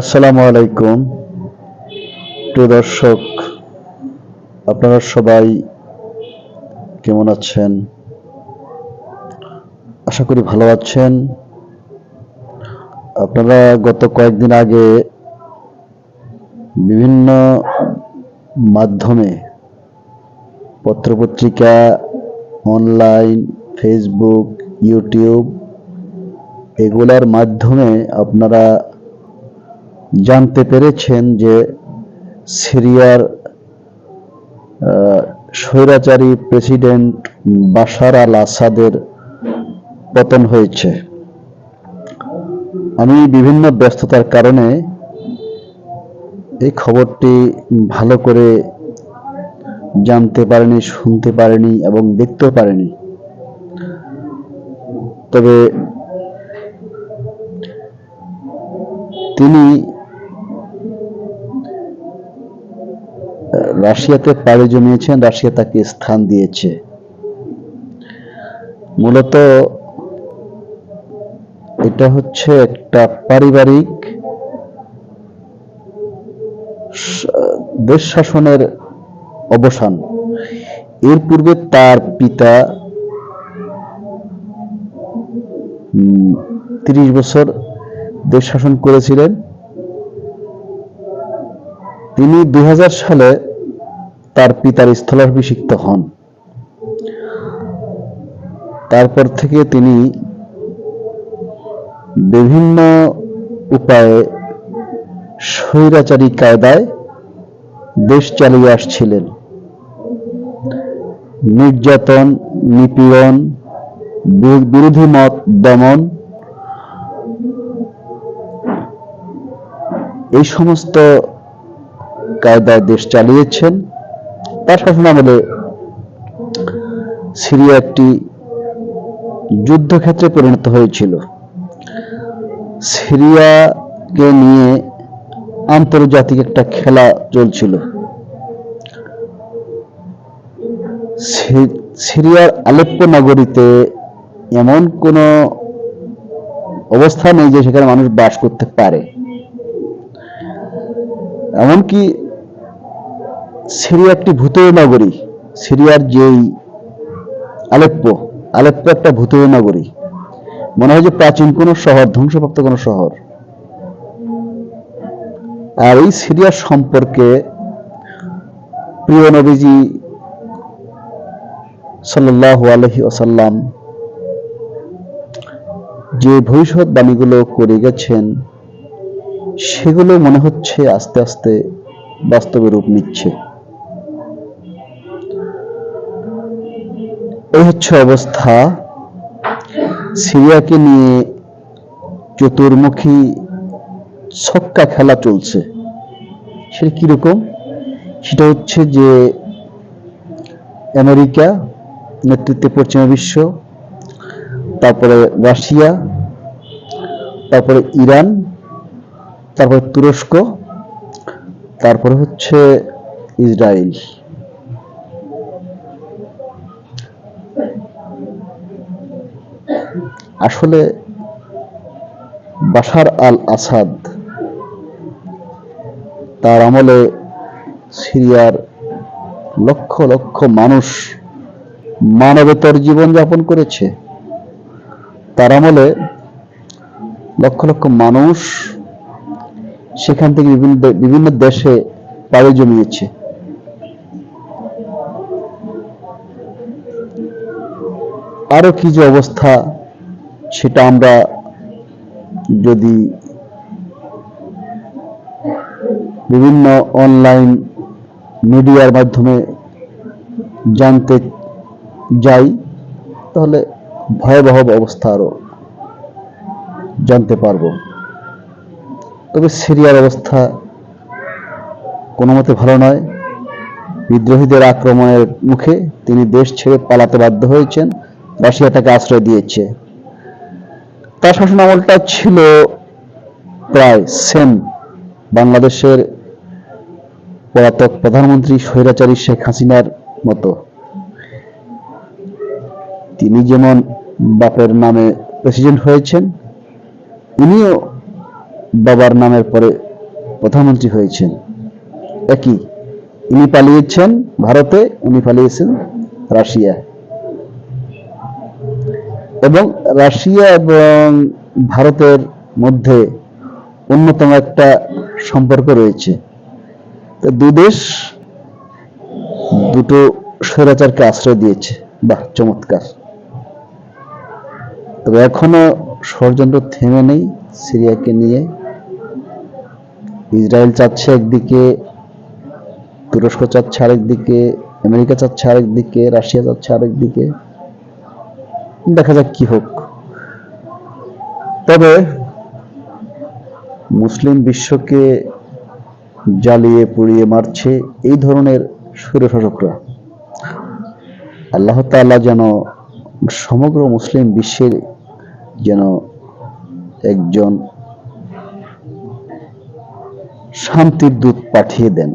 আসসালামু আলাইকুম। প্রিয় দর্শক, আপনারা সবাই কেমন আছেন? আশা করি ভালো আছেন। আপনারা গত কয়েকদিন আগে বিভিন্ন মাধ্যমে পত্রপত্রিকা, অনলাইন, ফেসবুক, ইউটিউব এগুলার মাধ্যমে আপনারা জানতে পেরেছেন যে সিরিয়ার স্বৈরাচারী প্রেসিডেন্ট বাশার আল আসাদের পতন হয়েছে। আমি বিভিন্ন ব্যস্ততার কারণে এই খবরটি ভালো করে জানতে পারিনি, শুনতে পারিনি এবং দেখতেও পারিনি। তবে তিনি রাশিয়াতে পাড়ি জমিয়েছেন, রাশিয়া তাকে স্থান দিয়েছে। মূলত এটা হচ্ছে একটা পারিবারিক, দেশ শাসনের অবসান। এর পূর্বে তার পিতা তিরিশ বছর দেশ শাসন করেছিলেন। তিনি দু হাজার সালে তার পিতার স্থলাভিষিক্ত হন। তারপর থেকে তিনি বিভিন্ন উপায়ে স্বৈরাচারী কায়দায় দেশ চালিয়ে আসছিলেন। নির্যাতন, নিপীড়ন বিরোধী মত দমন এই সমস্ত কায়দায় দেশ চালিয়েছেন। তার শাসন আমলে সিরিয়া একটি যুদ্ধক্ষেত্রে পরিণত হয়েছিল। সিরিয়াকে নিয়ে আন্তর্জাতিক একটা খেলা চলছিল। সিরিয়ার আলেপ্পো নগরীতে এমন কোনো অবস্থা নেই যে সেখানে মানুষ বাস করতে পারে। এমনকি সিরিয়া একটি ভূতীয় নগরী, সিরিয়ার যেই আলেপ্পো আলেপ্পো একটা ভূতীয় নগরী। মনে হয় যে প্রাচীন কোনো শহর, ধ্বংসপ্রাপ্ত কোনো শহর। আর এই সিরিয়া সম্পর্কে প্রিয় নবীজি সাল্লাল্লাহু আলাইহি ওয়াসাল্লাম যে ভবিষ্যৎবাণীগুলো করে গেছেন সেগুলো মনে হচ্ছে আস্তে আস্তে বাস্তবে রূপ নিচ্ছে। এই হচ্ছে অবস্থা। সিরিয়াকে নিয়ে চতুর্মুখী ছক্কা খেলা চলছে। সেটা কীরকম? সেটা হচ্ছে যে আমেরিকা, নেতৃত্বে পশ্চিমা বিশ্ব, তারপরে রাশিয়া, তারপরে ইরান তারপরে তুরস্ক, তারপরে হচ্ছে ইসরায়েল আসলে বাশার আল আসাদ তার আমলে সিরিয়ার লক্ষ লক্ষ মানুষ মানবেতর জীবন যাপন করেছে। তার আমলে লক্ষ লক্ষ মানুষ সেখান থেকে বিভিন্ন বিভিন্ন দেশে পাড়ি জমিয়েছে। আরও কি যে অবস্থা, সেটা আমরা যদি বিভিন্ন অনলাইন মিডিয়ার মাধ্যমে জানতে যাই, তাহলে ভয়াবহ অবস্থা আরও জানতে পারব। তবে সিরিয়ার অবস্থা কোনো মতে ভালো নয়। বিদ্রোহীদের আক্রমণের মুখে তিনি দেশ ছেড়ে পালাতে বাধ্য হয়েছেন, রাশিয়া তাকে আশ্রয় দিয়েছে। তার শাসন আমলটা ছিল প্রায় সেম বাংলাদেশের পলাতক প্রধানমন্ত্রী স্বৈরাচারী শেখ হাসিনার মতো। তিনি যেমন বাপের নামে প্রেসিডেন্ট হয়েছেন, ইনিও বাবার নামের পরে প্রধানমন্ত্রী হয়েছেন। একই। ইনি পালিয়েছেন ভারতে, উনি পালিয়েছেন রাশিয়া। এবং রাশিয়া এবং ভারতের মধ্যে অন্যতম একটা সম্পর্ক রয়েছে। তো দুই দেশ দুটো স্বৈরাচারকে আশ্রয় দিয়েছে। বাহ, চমৎকার। তবে এখনও ষড়যন্ত্র থেমে নেই সিরিয়াকে নিয়ে। ইসরায়েল চাচ্ছে একদিকে, তুরস্ক চাচ্ছে আরেকদিকে, আমেরিকা চাচ্ছে আরেকদিকে, রাশিয়া চাচ্ছে আরেকদিকে। দেখা যাক কি হোক। তবে মুসলিম বিশ্বকে জ্বালিয়ে পুড়িয়ে মারছে এই ধরনের স্বৈরশাসকরা। আল্লাহ তাআলা যেন সমগ্র মুসলিম বিশ্বের যেন একজন শান্তির দূত পাঠিয়ে দেন।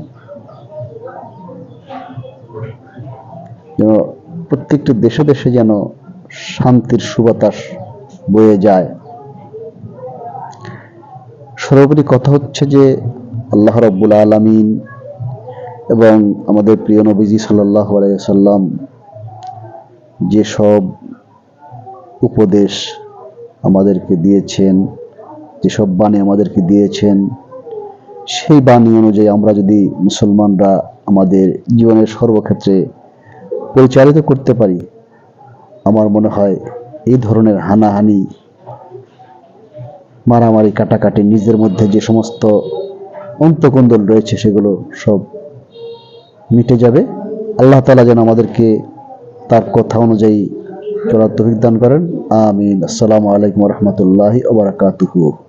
যেন প্রত্যেকটি দেশে দেশে যেন শান্তির সুবাতাস বয়ে যায়। সর্বোপরি কথা হচ্ছে যে, আল্লাহ রব্বুল আলমিন এবং আমাদের প্রিয় নবীজি সাল্লাহ আলাইসাল্লাম যেসব উপদেশ আমাদেরকে দিয়েছেন যেসব বাণী আমাদেরকে দিয়েছেন সেই বাণী অনুযায়ী আমরা যদি মুসলমানরা আমাদের জীবনের সর্বক্ষেত্রে পরিচালিত করতে পারি, আমার মনে হয় এই ধরনের হানাহানি, মারামারি, কাটাকাটি, নিজের মধ্যে যে সমস্ত অন্তকন্দল রয়েছে সেগুলো সব মিটে যাবে। আল্লাহ তালা যেন আমাদেরকে তার কথা অনুযায়ী চলার তৌফিক করেন। আমিন। আসসালামু আলাইকুম রহমতুল্লাহি ওবরাকাতুহু